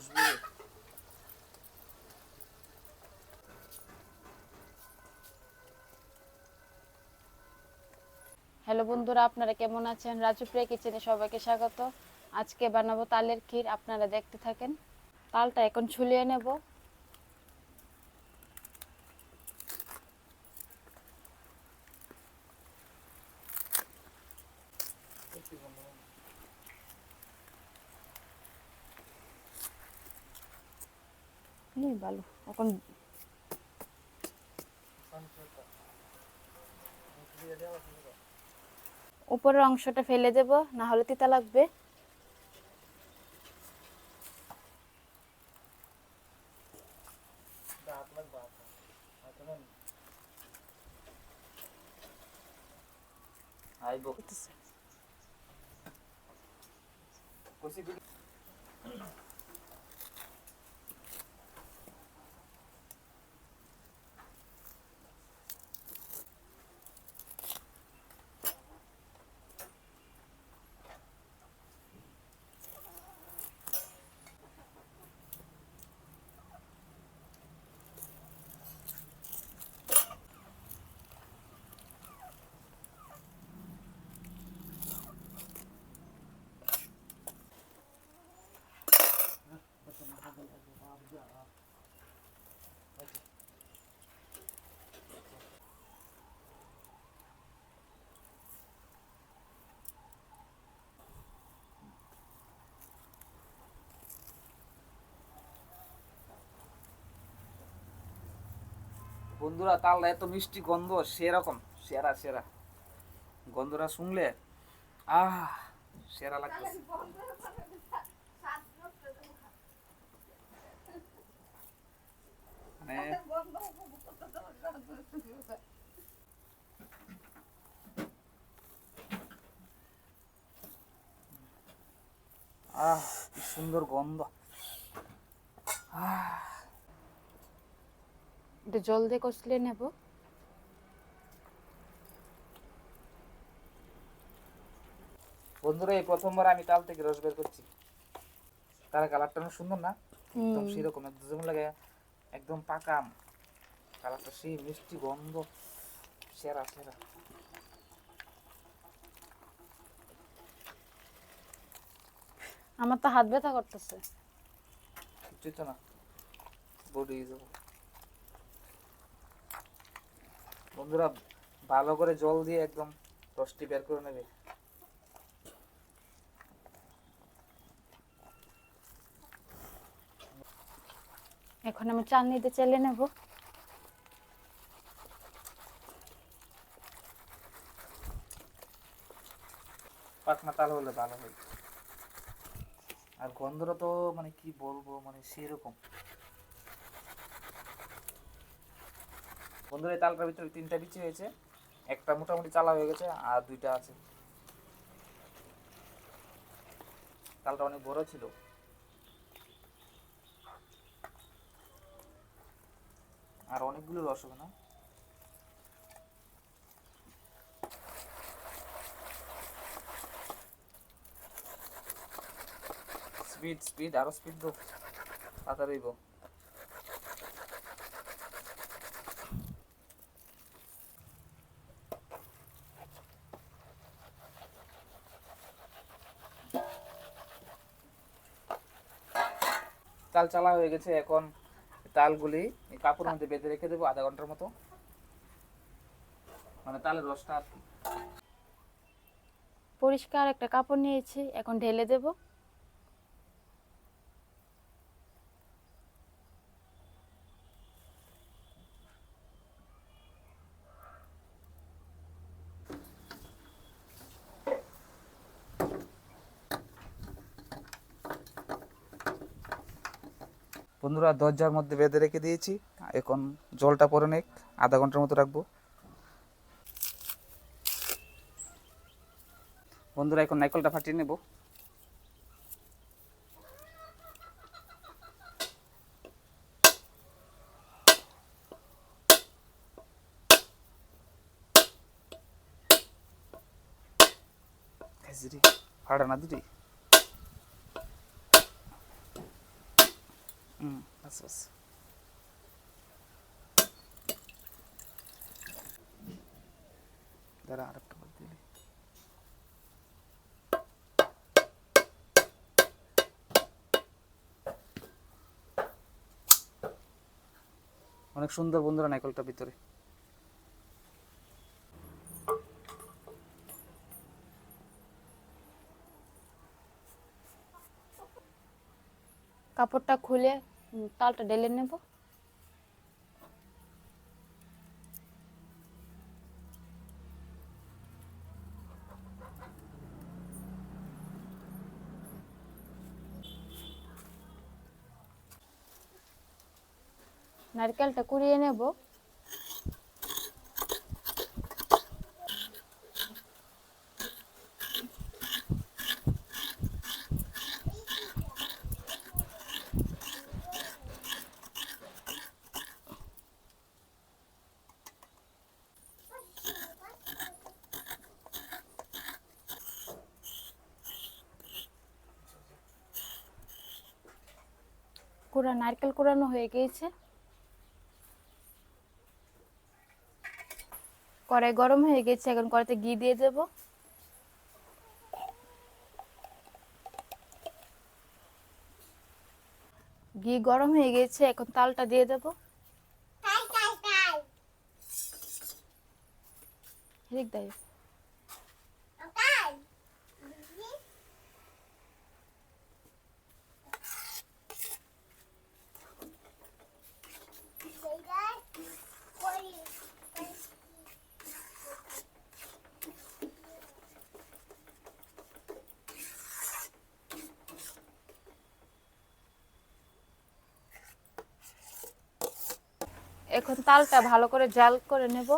খুশবু hello বন্ধুরা, আপনারা কেমন আছেন? রাজু প্রিয়া কিচেনে সবাইকে স্বাগত। আজকে বানাবো তালের ক্ষীর, আপনারা দেখতে থাকেন। তালটা এখন ছুলিয়ে নেব এই ভালো। এখন উপরের অংশটা ফেলে দেব না হলে তিতা লাগবে। আইব কষি দিবি বন্ধুরা তালটা এত মিষ্টি গন্ধ, সেরকম, সেরা সেরা। গন্ধটা শুনলে, আহ, সেরা লাগতেছে। মানে আহ সুন্দর গন্ধ। আহ। একটু জল দিয়ে কষলে নেব। বন্ধুরা এই প্রথমবার আমি তাল থেকে রস বের করছি। তার কালারটা অনেক সুন্দর না? একদম সেরকম একদম লাগে একদম পাকা আম। কালারটা সেই মিষ্টি গন্ধ সেরা সেরা। আমার তো হাত ব্যথা করতেছে। কিছুই তো না। বডি যাব। বন্ধুরা ভালো করে জল দিয়ে একদম রসটি বের করে নেবে। এখন আমি চালনিতে চেলে নেব। পাকনা তাল হলে ভালো হয়। আর গন্ধটা তো মানে কি বলব মানে সেরকম। বন্ধুরা, এই তালটার ভিতরে তিনটা বিচি হয়েছে। একটা মোটামুটি চালা হয়ে গেছে, আর দুইটা আছে। তালটা অনেক বড় ছিল। আর অনেকগুলো রস হবে না? স্পিড স্পিড আরও স্পিড দো তাড়াতাড়ি তাল চালা হয়ে গেছে এখন তালগুলি কাপড়ের মধ্যে বেঁধে রেখে দেবো আধা ঘণ্টার মতো। মানে তালের রসটা পরিষ্কার একটা কাপড় নিয়েছি, এখন ঢেলে দেব। বন্ধুরা দরজার মধ্যে বেঁধে রেখে দিয়েছি। এখন জলটা পরে নেক, আধা ঘণ্টার মতো রাখব। বন্ধুরা, এখন নাইকলটা ফাটিয়ে নেব। ফাটা না দিদি। বাস দাঁড়া আরেকটা বাদ দিলি অনেক সুন্দর বন্ধুরা নাইকলটা ভিতরে। কাপড়টা খুলে তালটা ঢেলে নেব। নারকেলটা কুড়িয়ে নেব। কুড়া নারকেল কুড়ানো হয়ে গিয়েছে। কড়াই গরম হয়ে গেছে এখন কড়াইতে ঘি দিয়ে দেব। ঘি গরম হয়ে গেছে এখন তালটা দিয়ে দেব। এদিক দাও। এখন তালটা ভালো করে জাল করে নেব।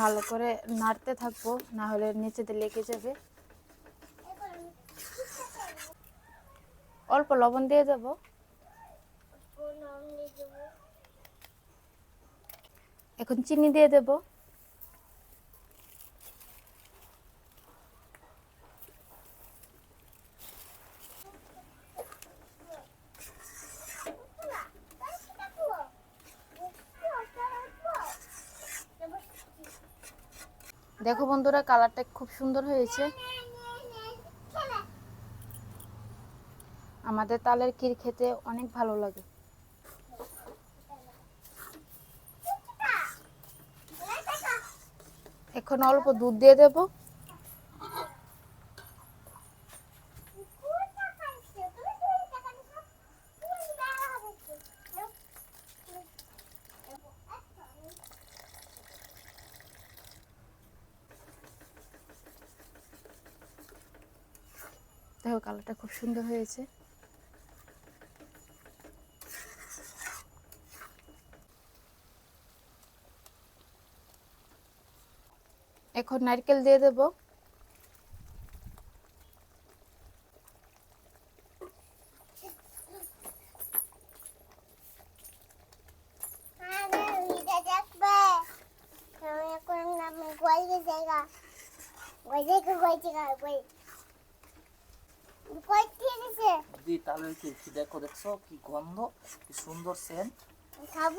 ভালো করে নাড়তে থাকব, না হলে নিচেতে লেগে যাবে। অল্প লবণ দিয়ে দেব। এখন চিনি দিয়ে দেব। দেখো বন্ধুরা কালারটা খুব সুন্দর হয়েছে। আমাদের তালের ক্ষীর খেতে অনেক ভালো লাগে। এখন অল্প দুধ দিয়ে দেব। দেখো কালারটা খুব সুন্দর হয়েছে। এখন নারকেল দিয়ে দেব। দেখো দেখছ কি গন্ধ কি সুন্দর সেন্ট খাব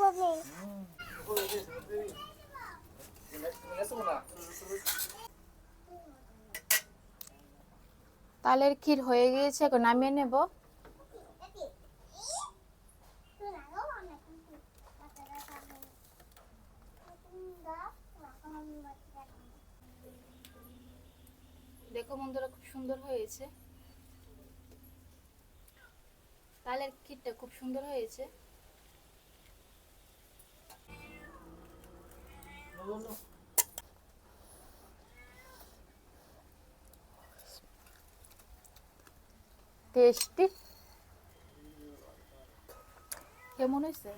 তালের ক্ষীর হয়ে গিয়েছে, এখন নামিয়ে নেব। দেখো বন্ধুরা, খুব সুন্দর হয়েছে। তালের ক্ষীরটা খুব সুন্দর হয়েছে। টেস্টি কেমন হয়েছে?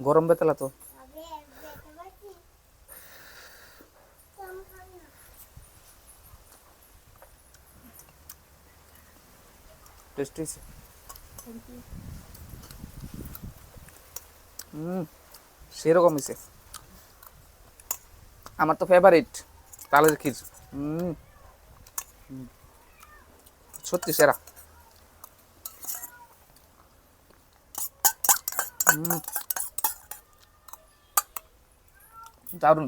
গরম বেতলা তো। টেস্টি সেরকম আমার তো ফেভারিট তালের খিচুড়ি হুম সত্যি সেরা হুম দারুণ